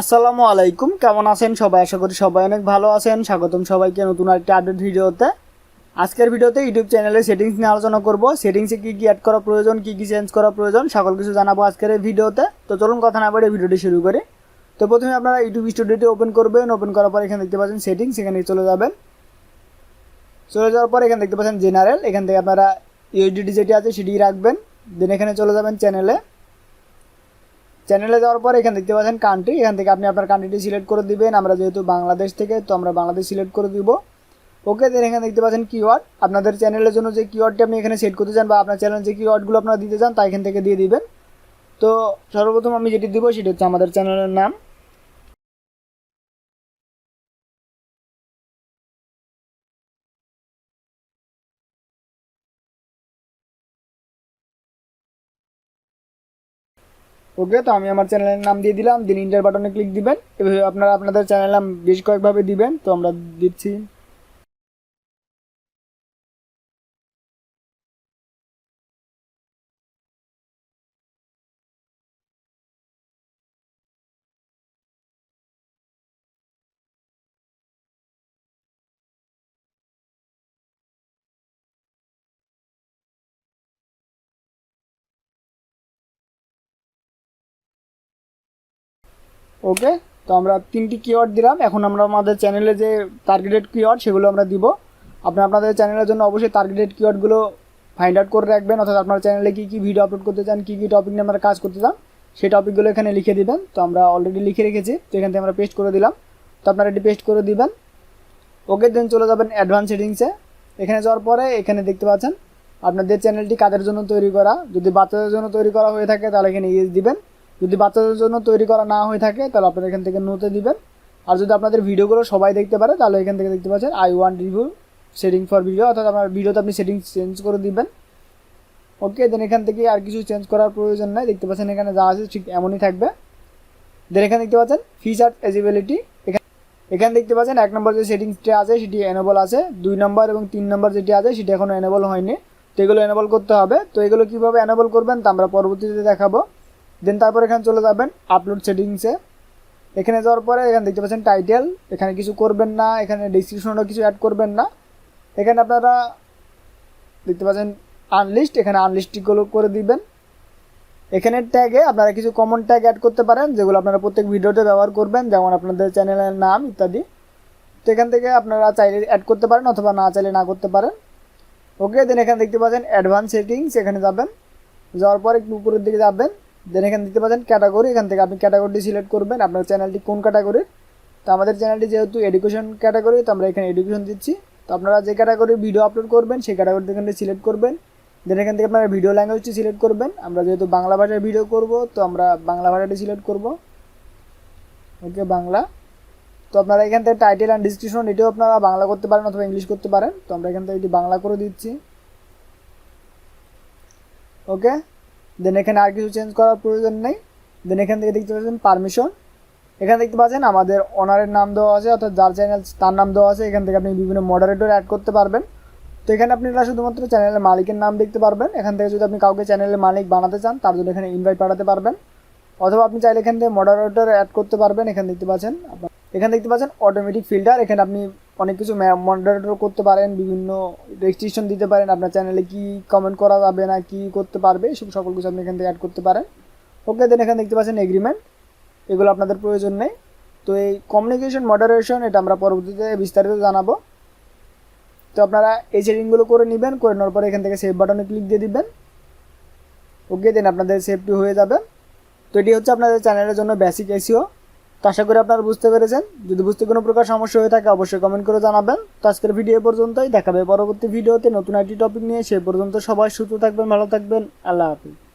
আসসালামু আলাইকুম, কেমন আছেন সবাই? আশা করি সবাই অনেক ভালো আছেন। স্বাগতম সবাইকে নতুন একটা আপডেট ভিডিওতে। আজকের ভিডিওতে ইউটিউব চ্যানেলের সেটিংস নিয়ে আলোচনা করব। সেটিংসে কী কী অ্যাড করা প্রয়োজন, কী কী চেঞ্জ করা প্রয়োজন, সকল কিছু জানাব আজকের এই ভিডিওতে। তো চলুন কথা না বলে ভিডিওটি শুরু করি। তো প্রথমে আপনারা ইউটিউব স্টুডিওটি ওপেন করবেন। ওপেন করার পর এখানে দেখতে পাচ্ছেন সেটিংস এখানে চলে যাবেন। চলে যাওয়ার পর এখানে দেখতে পাচ্ছেন জেনারেল এখান থেকে আপনারা ইউডিটি যেটি আছে সেটি রাখবেন। দেন এখানে চলে যাবেন চ্যানেলে চ্যানেলে যাওয়ার পর এখানে দেখতে পাচ্ছেন কান্ট্রি এখান থেকে আপনি আপনার কান্ট্রিটি সিলেক্ট করে দিবেন। আমরা যেহেতু বাংলাদেশ থেকে, তো আমরা বাংলাদেশ সিলেক্ট করে দিব। ওকে দেন এখানে দেখতে পাচ্ছেন কিওয়ার্ড আপনাদের চ্যানেলের জন্য যে কিওয়ার্ডটি আপনি এখানে সেট করতে চান বা আপনার চ্যানেল যে কিওয়ার্ডগুলো আপনারা দিতে চান, তা এখান থেকে দিয়ে দিবেন। তো সর্বপ্রথম আমি যেটি দিব, সেটি হচ্ছে আমাদের চ্যানেলের নাম। ওকে, তো আমি আমার চ্যানেলের নাম দিয়ে দিলাম দিন ইন্টার বাটনে ক্লিক দিবেন। এভাবে আপনারা আপনাদের চ্যানেল নাম বেশ কয়েকভাবে দিবেন, তো আমরা দিচ্ছি। ওকে তো আমরা তিনটি কিওয়ার্ড দিলাম। এখন আমরা আমাদের চ্যানেলে যে টার্গেটেড কিওয়ার্ড সেগুলো আমরা দিব। আপনি আপনাদের চ্যানেলের জন্য অবশ্যই টার্গেটেড কিওয়ার্ডগুলো ফাইন্ড আউট করে রাখবেন, অর্থাৎ আপনার চ্যানেলে কী কী ভিডিও আপলোড করতে চান, কী কী টপিক নিয়ে আমরা কাজ করতে চান, সেই টপিকগুলো এখানে লিখে দিবেন। তো আমরা অলরেডি লিখে রেখেছি, তো এখান থেকে আমরা পেস্ট করে দিলাম। তো আপনারা এটি পেস্ট করে দিবেন। ওকে দেন চলে যাবেন অ্যাডভান্স সেটিংসে এখানে যাওয়ার পরে এখানে দেখতে পাচ্ছেন, আপনাদের চ্যানেলটি কাদের জন্য তৈরি করা? যদি বাচ্চাদের জন্য তৈরি করা হয়ে থাকে, তাহলে এখানে ইয়েস দিবেন। যদি বাচ্চাদের জন্য তৈরি করা না হয়ে থাকে, তাহলে আপনারা এখান থেকে নোতে দিবেন। আর যদি আপনাদের ভিডিওগুলো সবাই দেখতে পারে, তাহলে এখান থেকে দেখতে পাচ্ছেন I one review setting for video অর্থাৎ আপনার ভিডিওতে আপনি সেটিংস চেঞ্জ করে দিবেন। ওকে দেন এখান থেকে আর কিছু চেঞ্জ করার প্রয়োজন নাই। দেখতে পাচ্ছেন এখানে যা আছে ঠিক এমনই থাকবে। দেন এখানে দেখতে পাচ্ছেন ফিচার এজিবিলিটি এখানে দেখতে পাচ্ছেন এক নম্বর যে সেটিংসটি আছে, সেটি এনেবল আছে। দুই নম্বর এবং তিন নম্বর যেটি আছে, সেটি এখনও এনেবল হয়নি। তো এগুলো এনেবল করতে হবে। তো এগুলো কীভাবে এনেবল করবেন তা আমরা পরবর্তীতে দেখাবো। দেন তারপর এখানে চলে যাবেন আপলোড সেটিংসে এখানে যাওয়ার পরে এখানে দেখতে পাচ্ছেন টাইটেল এখানে কিছু করবেন না, এখানে ডিসক্রিপশনও কিছু অ্যাড করবেন না। এখানে আপনারা দেখতে পাচ্ছেন আনলিস্ট এখানে আনলিস্টগুলো করে দিবেন। এখানে ট্যাগে আপনারা কিছু কমন ট্যাগ অ্যাড করতে পারেন, যেগুলো আপনারা প্রত্যেক ভিডিওতে ব্যবহার করবেন, যেমন আপনাদের চ্যানেলের নাম ইত্যাদি। তো এখান থেকে আপনারা চাইলে অ্যাড করতে পারেন অথবা না চাইলে না করতে পারেন। ওকে দেন এখানে দেখতে পাচ্ছেন অ্যাডভান্স সেটিংস এখানে যাবেন। যাওয়ার পর একটু উপরের দিকে যাবেন। দেন এখানে দিতে পারেন ক্যাটাগরি এখান থেকে আপনি ক্যাটাগরিটি সিলেক্ট করবেন, আপনার চ্যানেলটি কোন ক্যাটাগরির তো আমাদের চ্যানেলটি যেহেতু এডুকেশন ক্যাটাগরি তো আমরা এখানে এডুকেশন দিচ্ছি। তো আপনারা যে ক্যাটাগরির ভিডিও আপলোড করবেন, সেই ক্যাটাগরিটি এখানে সিলেক্ট করবেন। দেন এখান থেকে আপনারা ভিডিও ল্যাঙ্গুয়েজটি সিলেক্ট করবেন। আমরা যেহেতু বাংলা ভাষায় ভিডিও করব, তো আমরা বাংলা ভাষাটি সিলেক্ট করব। ওকে বাংলা। তো আপনারা এখান থেকে টাইটেল অ্যান্ড ডিসক্রিপশন এটিও আপনারা বাংলা করতে পারেন অথবা ইংলিশ করতে পারেন। তো আমরা এখান থেকে এটি বাংলা করে দিচ্ছি। ওকে দেন এখানে আর কিছু চেঞ্জ করার প্রয়োজন নেই। দেন এখান থেকে দেখতে পাচ্ছেন পারমিশন এখানে দেখতে পাচ্ছেন আমাদের ওনারের নাম দেওয়া আছে, অর্থাৎ যার চ্যানেল তার নাম দেওয়া আছে, এখান থেকে আপনি বিভিন্ন মডারেটর অ্যাড করতে পারবেন। তো এখানে আপনারা শুধুমাত্র চ্যানেলের মালিকের নাম দেখতে পারবেন। এখান থেকে যদি আপনি কাউকে চ্যানেলের মালিক বানাতে চান, তার জন্য এখানে ইনভাইট পাঠাতে পারবেন। অথবা আপনি চাইলে এখান থেকে মডারেটর অ্যাড করতে পারবেন। এখানে দেখতে পাচ্ছেন, এখানে দেখতে পাচ্ছেন অটোমেটিক ফিল্টার এখানে আপনি অনেক কিছু মডারেটর করতে পারেন, বিভিন্ন রেস্ট্রিকশন দিতে পারেন। আপনার চ্যানেলে কি কমেন্ট করা যাবে না, কি করতে পারবে, এসব সকল কিছু আপনি এখান থেকে অ্যাড করতে পারেন। ওকে দেন এখানে দেখতে পাচ্ছেন এগ্রিমেন্ট এগুলো আপনাদের প্রয়োজন নেই। তো এই কমিউনিকেশন মডারেশন এটা আমরা পরবর্তীতে বিস্তারিত জানাব। তো আপনারা এই সেটিংগুলো করে নেবেন, করে নেওয়ার পরে এখান থেকে সেভ বাটনে ক্লিক দিয়ে দিবেন। ওকে দেন আপনাদের সেভটি হয়ে যাবে। তো এটি হচ্ছে আপনাদের চ্যানেলের জন্য বেসিক এসিও তো আশা করি আপনারা বুঝতে পেরেছেন। যদি বুঝতে কোনো প্রকার সমস্যা হয়ে থাকে, অবশ্যই কমেন্ট করে জানাবেন। তো আজকের ভিডিও পর্যন্তই। দেখাবে পরবর্তী ভিডিওতে নতুন আইটি টপিক নিয়ে। সেই পর্যন্ত সবাই সুস্থ থাকবেন, ভালো থাকবেন। আল্লাহ হাফিজ।